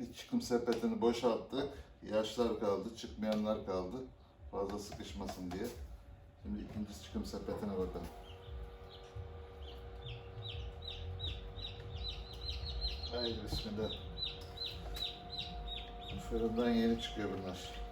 bir çıkım sepetini boşalttık. Yaşlar kaldı, çıkmayanlar kaldı. Fazla sıkışmasın diye. Şimdi ikinci çıkım sepetine bakalım. Haydi bismillah. Fırından yeni çıkıyor bunlar.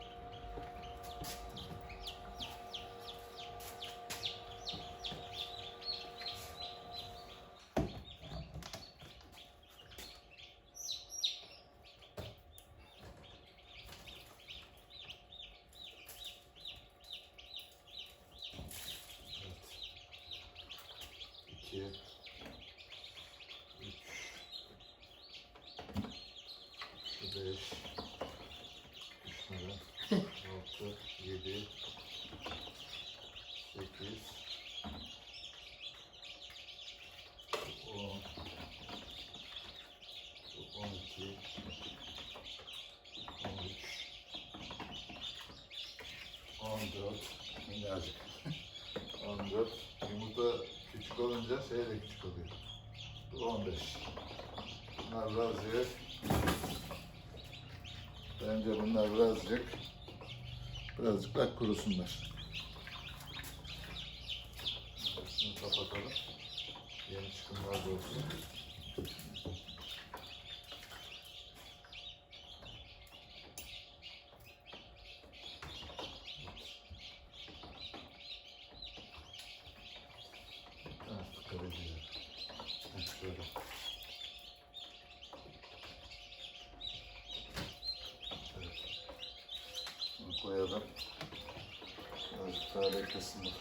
Minnacık. 14. Yumurta küçük olunca şey de küçük oluyor. Bu 15. Bunlar birazcık bence bunlar birazcık birazcık daha kurusunlar. Şunu kapatalım. Yeni çıkımlar da olsun. Ah, karıcığım. Heh, Şöyle. Evet. Bunu koyalım. Birazcık daha beklesinler.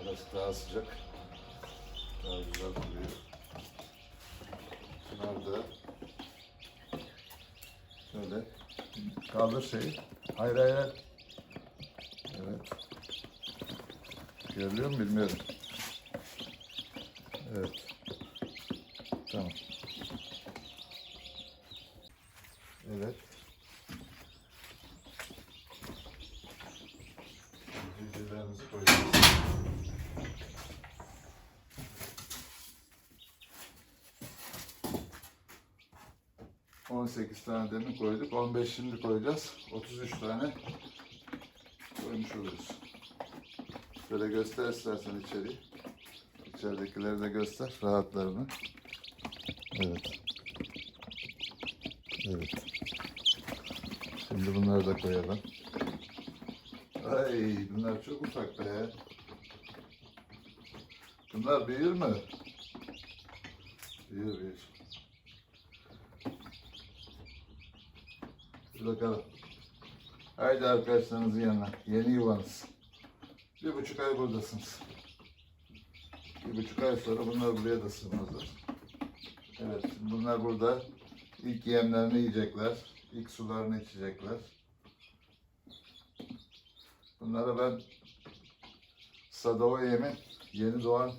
Biraz daha sıcak. Daha güzel duruyor. Bunlar da şöyle kaldır şeyi. Hayır. hayır. Evet. Görülüyor mu bilmiyorum. Evet. 18 tane demin koyduk. 15 şimdi koyacağız. 33 tane koymuş oluruz. Şöyle göster istersen içeri. İçeridekileri de göster rahatlarını. Evet. Evet. Şimdi bunları da koyalım. Ay bunlar çok ufak be. Bunlar büyür mü? Büyür büyür. Bakalım. Haydi arkadaşlarınızın yanına. Yeni yuvanız. Bir buçuk ay buradasınız. Bir buçuk ay sonra bunlar buraya da sığmazlar. Evet, bunlar burada ilk yemlerini yiyecekler. ilk sularını içecekler. Bunlara ben Sadova yemi, yeni doğan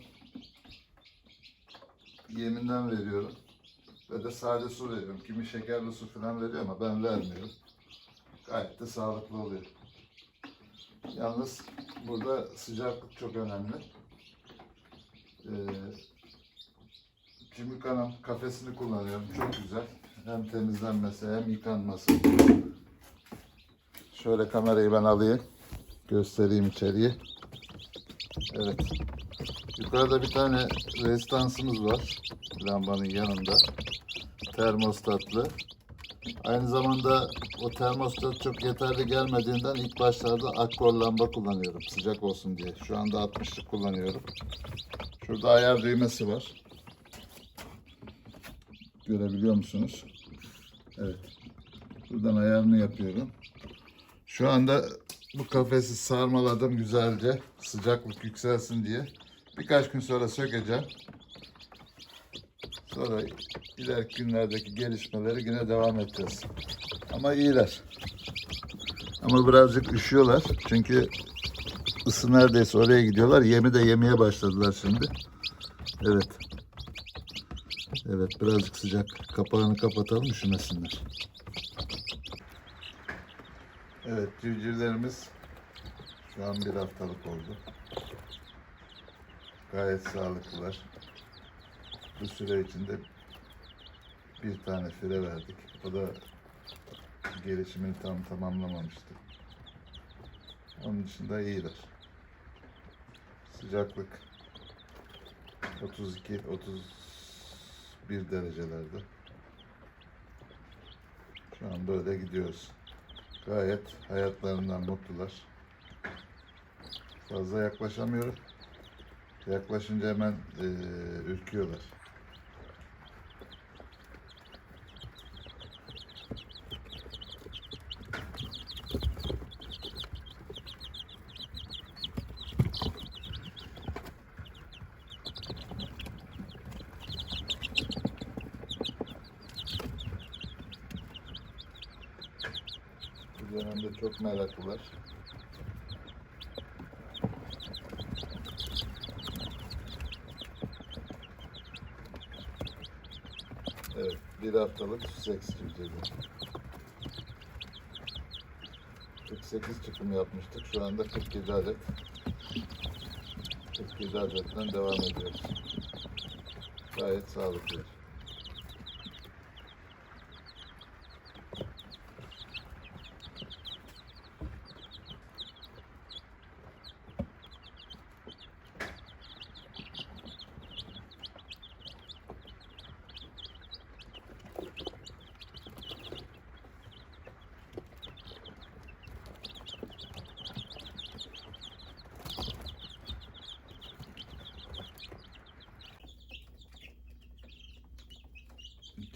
yeminden veriyorum. Ve de sade su veriyorum. Kimi şekerli su falan veriyor ama ben vermiyorum. Gayet de sağlıklı oluyor. Yalnız burada sıcaklık çok önemli. Ee, Cimika'nın kafesini kullanıyorum. Çok güzel. Hem temizlenmesi hem yıkanması. Şöyle kamerayı ben alayım. Göstereyim içeriği. Evet. Yukarıda bir tane rezistansımız var. Lambanın yanında. Termostatlı. Aynı zamanda o termostat çok yeterli gelmediğinden ilk başlarda akkor lamba kullanıyorum sıcak olsun diye. Şu anda 60'lık kullanıyorum. Şurada ayar düğmesi var. Görebiliyor musunuz? Evet. Buradan ayarını yapıyorum. Şu anda bu kafesi sarmaladım güzelce. Sıcaklık yükselsin diye. Birkaç gün sonra sökeceğim. Sonra ileriki günlerdeki gelişmeleri yine devam edeceğiz. Ama iyiler. Ama birazcık üşüyorlar. Çünkü ısı neredeyse oraya gidiyorlar. Yemi de yemeye başladılar şimdi. Evet. Evet birazcık sıcak. Kapağını kapatalım üşümesinler. Evet civcivlerimiz şu an bir haftalık oldu. Gayet sağlıklılar. Bu süre içinde bir tane fire verdik. O da gelişimini tam tamamlamamıştı. Onun dışında iyiler. Sıcaklık 32 31 derecelerde. Şu an böyle gidiyoruz. Gayet hayatlarından mutlular. Fazla yaklaşamıyorum. Yaklaşınca hemen eee, ürküyorlar. Çok meraklılar. Evet, bir haftalık seks civcivi. 48 çıkım yapmıştık. Şu anda 47 adet. 47 adetten devam ediyoruz. Gayet sağlıklı.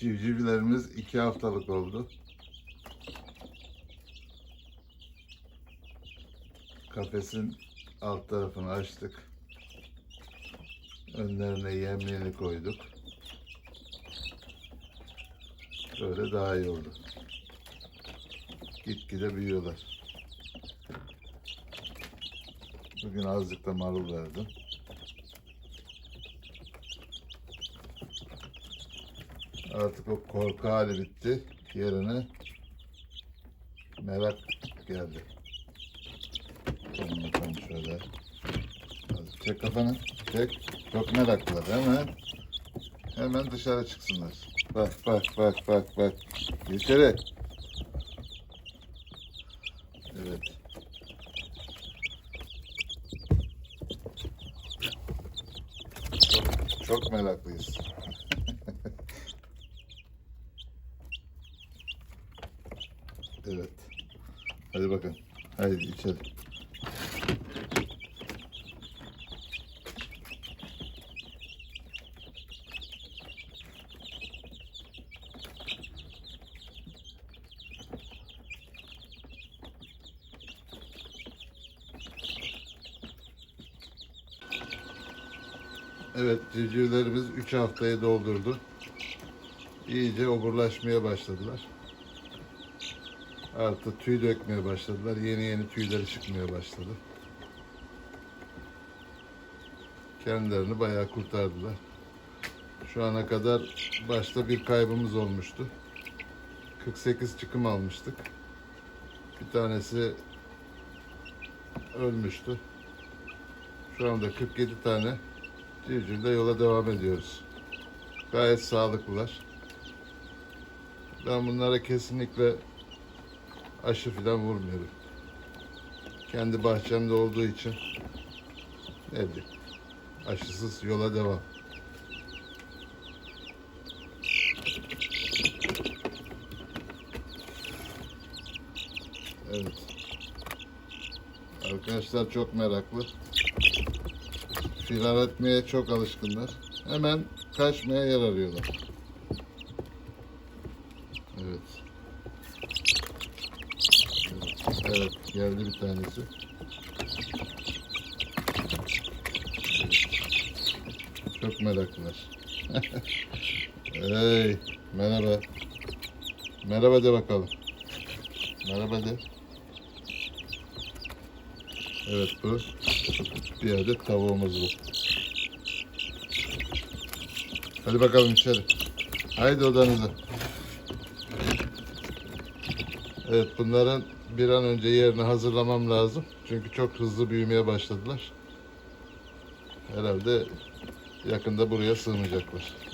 Civcivlerimiz 2 haftalık oldu. Kafesin alt tarafını açtık. Önlerine yemliğini koyduk. Böyle daha iyi oldu. Gitgide büyüyorlar. Bugün azıcık da marul verdim. Artık o korku hali bitti. Yerine merak geldi. Tamam bakalım şöyle. Hadi Çek kafanı. Çek. Çok meraklılar. Hemen hemen dışarı çıksınlar. Bak bak bak bak bak. İçeri. Evet. Çok meraklıyız. Evet. Hadi bakalım. Haydi içeri. Evet, civcivlerimiz 3 haftayı doldurdu. İyice oburlaşmaya başladılar. Artı tüy dökmeye başladılar. Yeni yeni tüyleri çıkmaya başladı. Kendilerini bayağı kurtardılar. Şu ana kadar başta bir kaybımız olmuştu. 48 çıkım almıştık. Bir tanesi ölmüştü. Şu anda 47 tane civcivle yola devam ediyoruz. Gayet sağlıklılar. Ben bunlara kesinlikle aşı falan vurmuyorum. Kendi bahçemde olduğu için ne bileyim aşısız yola devam. Evet. Arkadaşlar çok meraklı. Firar etmeye çok alışkınlar. Hemen kaçmaya yer arıyorlar. Evet. Evet, geldi bir tanesi. Çok meraklılar. hey, merhaba. Merhaba de bakalım. Merhaba de. Evet bu. Bir adet tavuğumuz bu. Hadi bakalım içeri. Haydi odanıza. Evet bunların bir an önce yerini hazırlamam lazım. Çünkü çok hızlı büyümeye başladılar. Herhalde yakında buraya sığmayacaklar.